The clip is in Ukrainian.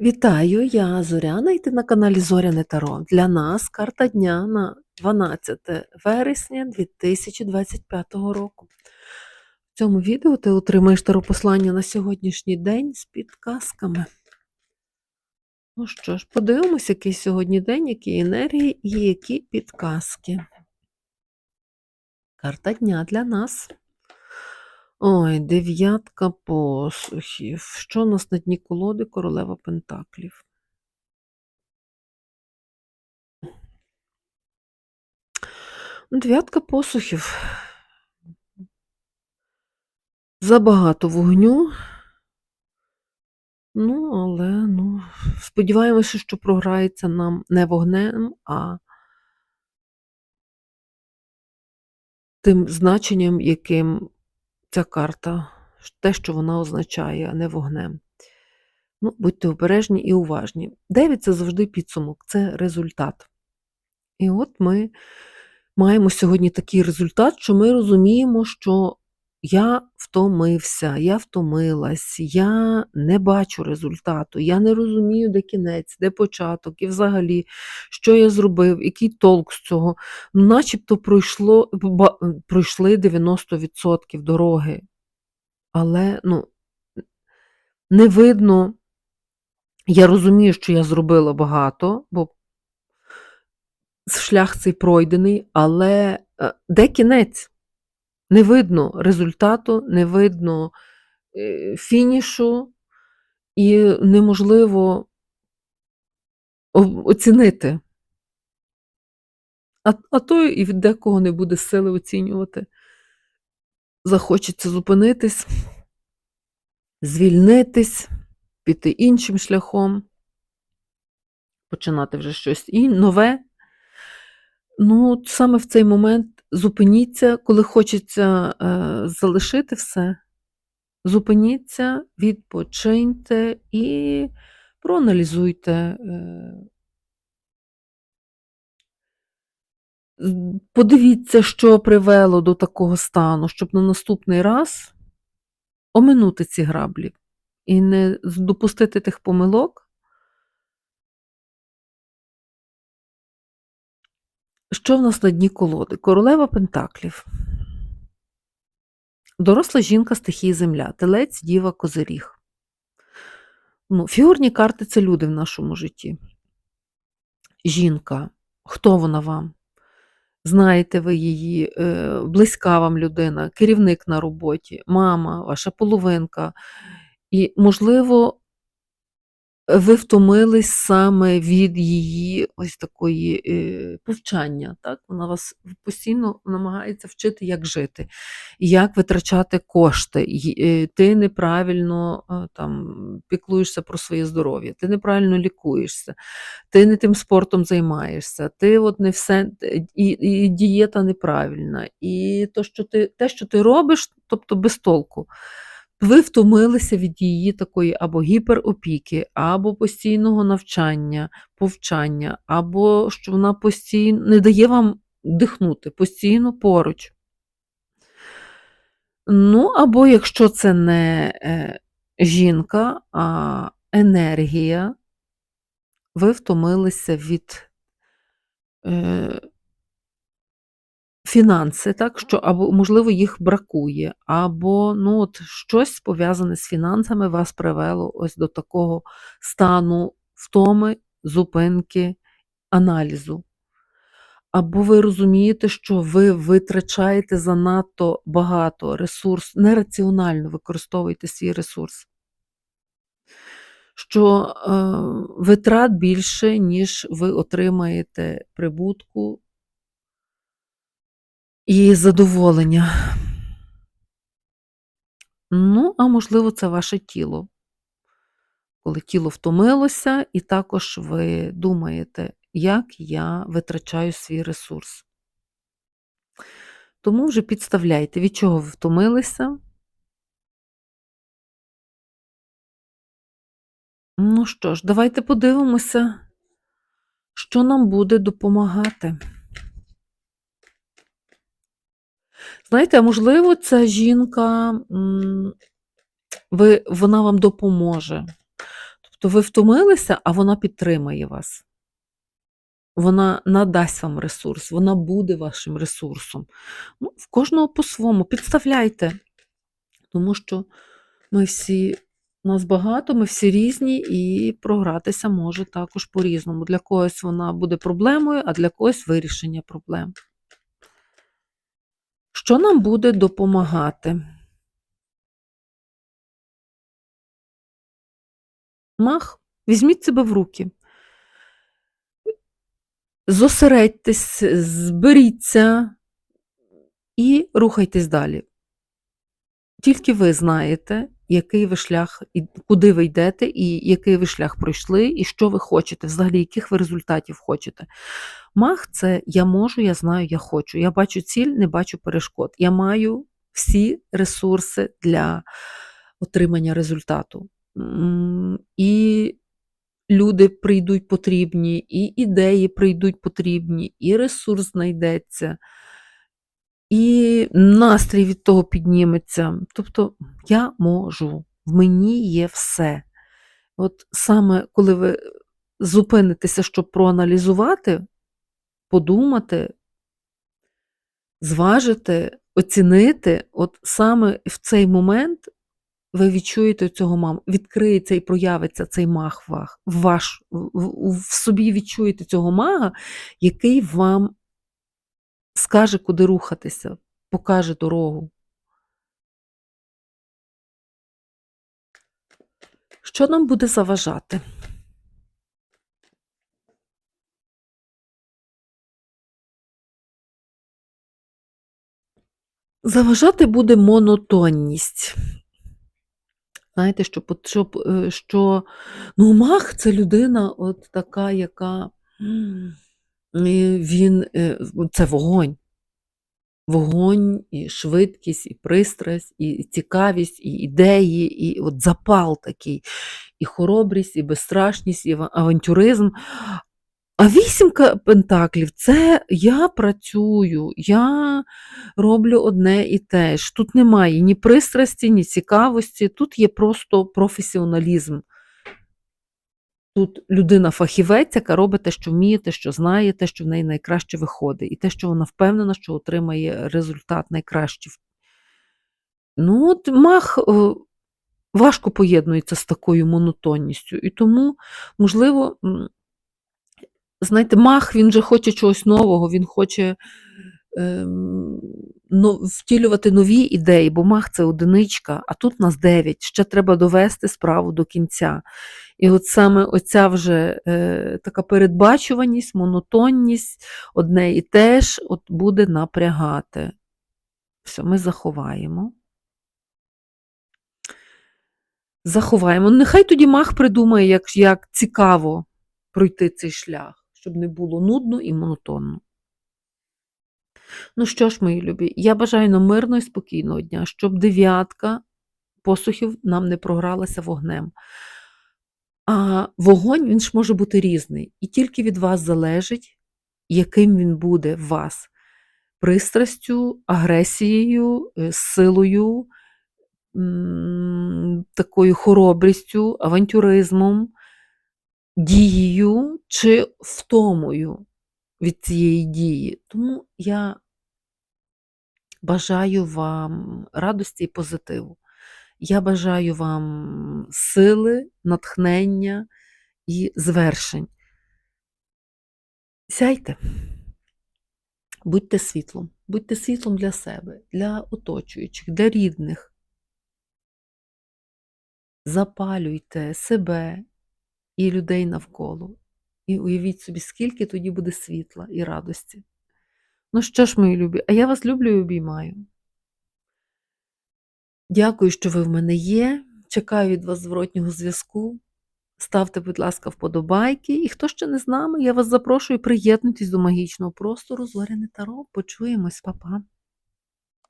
Вітаю, я Зоряна, і ти на каналі Зоряне Таро. Для нас карта дня на 12 вересня 2025 року. В цьому відео ти отримаєш таропослання на сьогоднішній день з підказками. Ну що ж, подивимось, який сьогодні день, які енергії і які підказки. Карта дня для нас. Ой, дев'ятка посухів. Що у нас на дні колоди королева Пентаклів? Ну, Дев'ятка посухів. Забагато вогню. Ну, але ну, сподіваємося, що програється нам не вогнем, а тим значенням, яким ця карта, те, що вона означає, а не вогнем. Ну, будьте обережні і уважні. Дев'ять це завжди підсумок, це результат. І от ми маємо сьогодні такий результат, що ми розуміємо, що я втомився, я втомилась, я не бачу результату, я не розумію, де кінець, де початок, і взагалі, що я зробив, який толк з цього. Ну, начебто пройшло, пройшли 90% дороги, але ну, не видно. Я розумію, що я зробила багато, бо шлях цей пройдений, але е, де кінець? Не видно результату, не видно е, фінішу, і неможливо оцінити. А, а то і від декого не буде сили оцінювати. Захочеться зупинитись, звільнитись, піти іншим шляхом, починати вже щось нове. Ну, саме в цей момент зупиніться, коли хочеться е, залишити все. Зупиніться, відпочиньте і проаналізуйте. е, Подивіться, що привело до такого стану, щоб на наступний раз оминути ці граблі і не допустити тих помилок. Що в нас на дні колоди? Королева Пентаклів. Доросла жінка стихії земля, телець, діва, козиріг. Ну, фігурні карти це люди в нашому житті. Жінка. Хто вона вам? Знаєте ви її, е, близька вам людина, керівник на роботі, мама, ваша половинка. І, можливо, ви втомились саме від її ось такої е, повчання. Так? Вона вас постійно намагається вчити, як жити, як витрачати кошти. Е, Ти неправильно е, там, піклуєшся про своє здоров'я, ти неправильно лікуєшся, ти не тим спортом займаєшся, ти от не все, і, і дієта неправильна, і то, що ти, те, що ти робиш, тобто без толку. Ви втомилися від її такої або гіперопіки, або постійного навчання, повчання, або що вона постійно не дає вам дихнути, постійно поруч. Ну, або якщо це не е, жінка, а енергія, ви втомилися від е, фінанси, так, що або, можливо, їх бракує, або ну, от, щось пов'язане з фінансами вас привело ось до такого стану втоми, зупинки, аналізу. Або ви розумієте, що ви витрачаєте занадто багато ресурс, нераціонально використовуєте свій ресурс. Що е, витрат більше, ніж ви отримаєте прибутку і задоволення. Ну, а можливо, це ваше тіло. Коли тіло втомилося, і також ви думаєте, як я витрачаю свій ресурс. Тому вже підставляйте, від чого ви втомилися. Ну що ж, давайте подивимося, що нам буде допомагати. Знаєте, можливо, ця жінка, ви, вона вам допоможе. Тобто ви втомилися, а вона підтримає вас. Вона надасть вам ресурс, вона буде вашим ресурсом. Ну, в кожного по-своєму. Підставляйте, тому що ми всі, нас багато, ми всі різні, і програтися може також по-різному. Для когось вона буде проблемою, а для когось вирішення проблем. Що нам буде допомагати? Мах, візьміть себе в руки. Зосередьтесь, зберіться і рухайтесь далі. Тільки ви знаєте, який ви шлях, куди ви йдете, і який ви шлях пройшли, і що ви хочете, взагалі, яких ви результатів хочете. Мах це я можу, я знаю, я хочу. Я бачу ціль, не бачу перешкод. Я маю всі ресурси для отримання результату. І люди прийдуть потрібні, і ідеї прийдуть потрібні, і ресурс знайдеться, і настрій від того підніметься. Тобто я можу, в мені є все. От саме коли ви зупинитеся, щоб проаналізувати, подумати, зважити, оцінити, от саме в цей момент ви відчуєте цього маму, відкриється і проявиться цей мах ваш, в собі відчуєте цього мага, який вам скаже, куди рухатися, покаже дорогу. Що нам буде заважати? Заважати буде монотонність. Знаєте, що, пот- е, що ну, мах це людина от така, яка він, е, це вогонь. Вогонь, і швидкість, і пристрасть, і цікавість, і ідеї, і от запал такий, і хоробрість, і безстрашність, і авантюризм. А вісімка пентаклів це я працюю, я роблю одне і те ж. Тут немає ні пристрасті, ні цікавості, тут є просто професіоналізм. Тут людина фахівець, яка робить те, що вміє, те, що знає, те, що в неї найкраще виходить, і те, що вона впевнена, що отримає результат найкращий. Ну, от мах е, важко поєднується з такою монотонністю. І тому, можливо, знаєте, мах він же хоче чогось нового, він хоче втілювати нові ідеї, бо мах це одиничка, а тут нас дев'ять. Ще треба довести справу до кінця. І от саме оця вже е, така передбачуваність, монотонність, одне і те ж от буде напрягати. Все, ми заховаємо. Заховаємо. Нехай тоді мах придумає, як, як цікаво пройти цей шлях, щоб не було нудно і монотонно. Ну що ж, мої любі, я бажаю нам мирного і спокійного дня, щоб дев'ятка посухів нам не програлася вогнем. А вогонь він ж може бути різний, і тільки від вас залежить, яким він буде в вас пристрастю, агресією, е, силою, такою хоробрістю, авантюризмом, дією чи втомою від цієї дії. Тому я бажаю вам радості і позитиву. Я бажаю вам сили, натхнення і звершень. Сяйте, будьте світлом, будьте світлом для себе, для оточуючих, для рідних. Запалюйте себе і людей навколо. І уявіть собі, скільки тоді буде світла і радості. Ну що ж, мої любі, а я вас люблю і обіймаю. Дякую, що ви в мене є. Чекаю від вас зворотнього зв'язку. Ставте, будь ласка, вподобайки. І хто ще не з нами, я вас запрошую приєднуйтесь до магічного простору Зоряне Таро. Почуємось, па-па.